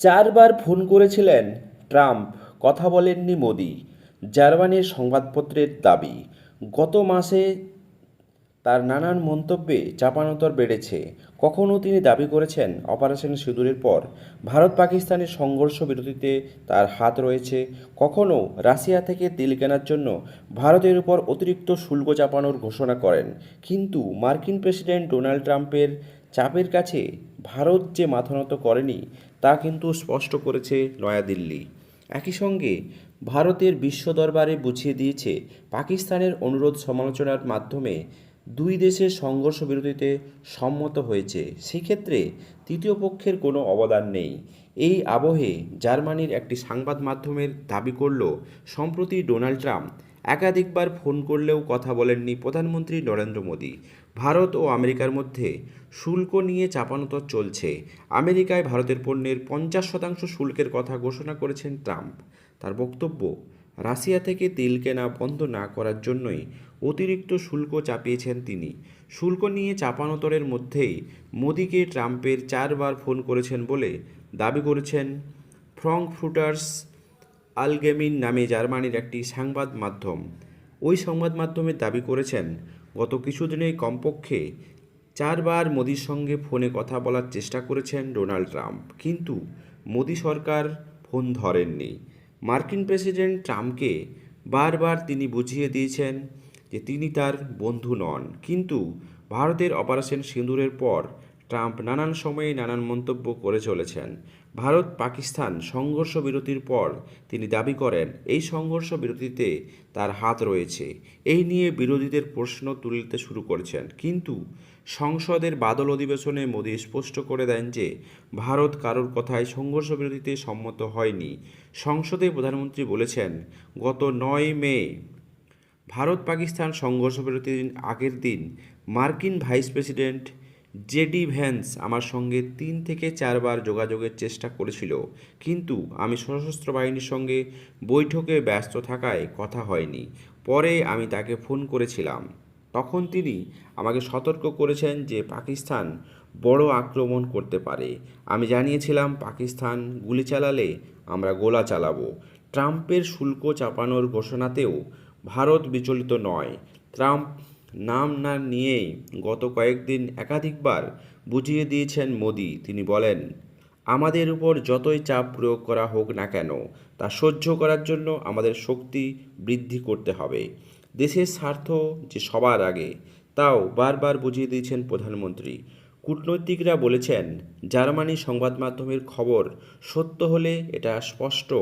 চারবার ফোন করেছিলেন ট্রাম্প। কথা বলেননি মোদি। জার্মানির সংবাদপত্রের দাবি, গত মাসে তার নানান মন্তব্যে চাপানোতর বেড়েছে। কখনও তিনি দাবি করেছেন অপারেশন সিঁদুরের পর ভারত পাকিস্তানের সংঘর্ষ বিরতিতে তার হাত রয়েছে। কখনও রাশিয়া থেকে তেল কেনার জন্য ভারতের উপর অতিরিক্ত শুল্ক চাপানোর ঘোষণা করেন। কিন্তু মার্কিন প্রেসিডেন্ট ডোনাল্ড ট্রাম্পের চাপের কাছে ভারত যে মাথানত করেনি, তা কিন্তু স্পষ্ট করেছে নয়াদিল্লি একই সঙ্গে ভারতের বিশ্ব দরবারে বুঝিয়ে দিয়েছে পাকিস্তানের অনুরোধ সমালোচনার মাধ্যমে দুই দেশের সংঘর্ষ বিরতিতে সম্মত হয়েছে। সেক্ষেত্রে তৃতীয় পক্ষের কোনো অবদান নেই। এই আবহে জার্মানির একটি সংবাদ মাধ্যমের দাবি করল, সম্প্রতি ডোনাল্ড ট্রাম্প একাধিকবার ফোন করলেও কথা বলেননি প্রধানমন্ত্রী নরেন্দ্র মোদী। ভারত ও আমেরিকার মধ্যে শুল্ক নিয়ে চাপানোতর চলছে। আমেরিকায় ভারতের পণ্যের পঞ্চাশ শতাংশ শুল্কের কথা ঘোষণা করেছেন ট্রাম্প। তার বক্তব্য, রাশিয়া থেকে তেল কেনা বন্ধ না করার জন্যই অতিরিক্ত শুল্ক চাপিয়েছেন তিনি। শুল্ক নিয়ে চাপানোতরের মধ্যেই মোদিকে ট্রাম্পের চারবার ফোন করেছেন বলে দাবি করেছেন ফ্রঙ্কফুটার্স আলগেমিন নামে জার্মানির একটি সংবাদ মাধ্যম। ওই সংবাদ মাধ্যমে দাবি করেছেন, গত কিছুদিনেই কমপক্ষে চারবার মোদির সঙ্গে ফোনে কথা বলার চেষ্টা করেছেন ডোনাল্ড ট্রাম্প। কিন্তু মোদি সরকার ফোন ধরেননি। মার্কিন প্রেসিডেন্ট ট্রাম্পকে বারবার তিনি বুঝিয়ে দিয়েছেন যে তিনি তার বন্ধু নন। কিন্তু ভারতের অপারেশন সিঁদুরের পর ট্রাম্প নানান সময়ে নানান মন্তব্য করে চলেছেন। ভারত, পাকিস্তান সংঘর্ষ বিরতির পর তিনি দাবি করেন, এই সংঘর্ষ বিরতিতে তার হাত রয়েছে। এই নিয়ে বিরোধীদের প্রশ্ন তুলতে শুরু করেছেন। কিন্তু সংসদের বাদল অধিবেশনে মোদী স্পষ্ট করে দেন যে, ভারত কারোর কথায় সংঘর্ষ বিরতিতে সম্মত হয়নি। সংসদে প্রধানমন্ত্রী বলেছেন, গত নয় মে ভারত পাকিস্তান সংঘর্ষ বিরতির আগের দিন মার্কিন ভাইস প্রেসিডেন্ট জেডি ভ্যান্স আমার সঙ্গে তিন থেকে চারবার যোগাযোগের চেষ্টা করেছিল, কিন্তু আমি সশস্ত্র বাহিনীর সঙ্গে বৈঠকে ব্যস্ত থাকায় কথা হয়নি। পরে আমি তাকে ফোন করেছিলাম। তখন তিনি আমাকে সতর্ক করেছেন যে পাকিস্তান বড় আক্রমণ করতে পারে। আমি জানিয়েছিলাম, পাকিস্তান গুলি চালালে আমরা গোলা চালাবো। ট্রাম্পের শুল্ক চাপানোর ঘোষণাতেও ভারত বিচলিত নয়। ট্রাম্প নাম না নিয়েই গত কয়েকদিন একাধিকবার বুঝিয়ে দিয়েছেন মোদি। তিনি বলেন, আমাদের উপর যতই চাপ প্রয়োগ করা হোক না কেন, তা সহ্য করার জন্য আমাদের শক্তি বৃদ্ধি করতে হবে। দেশের স্বার্থ যে সবার আগে, তাও বারবার বুঝিয়ে দিয়েছেন প্রধানমন্ত্রী। কূটনৈতিকরা বলেছেন, জার্মানি সংবাদ মাধ্যমের খবর সত্য হলে এটা স্পষ্ট।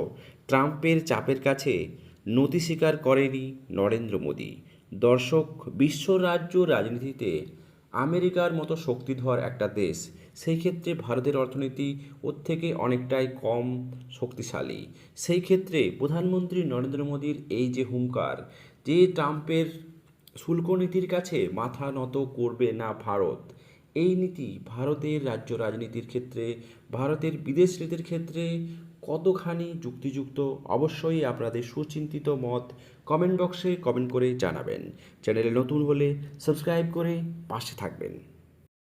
ট্রাম্পের চাপের কাছে নতি স্বীকার করেনি নরেন্দ্র মোদী। দর্শক, বিশ্ব রাজ্য রাজনীতিতে আমেরিকার মতো শক্তিধর একটা দেশ, সেই ক্ষেত্রে ভারতের অর্থনীতি ওর থেকে অনেকটাই কম শক্তিশালী। সেই ক্ষেত্রে প্রধানমন্ত্রী নরেন্দ্র মোদীর এই যে হুঙ্কার, যে ট্রাম্পের শুল্ক নীতির কাছে মাথা নত করবে না ভারত, এই নীতি ভারতের রাজ্য রাজনীতির ক্ষেত্রে, ভারতের বিদেশ নীতির ক্ষেত্রে কতখানি যুক্তিযুক্ত? অবশ্যই আপনাদের সুচিন্তিত মত কমেন্ট বক্সে কমেন্ট করে জানাবেন। চ্যানেলে নতুন হলে সাবস্ক্রাইব করে পাশে থাকবেন।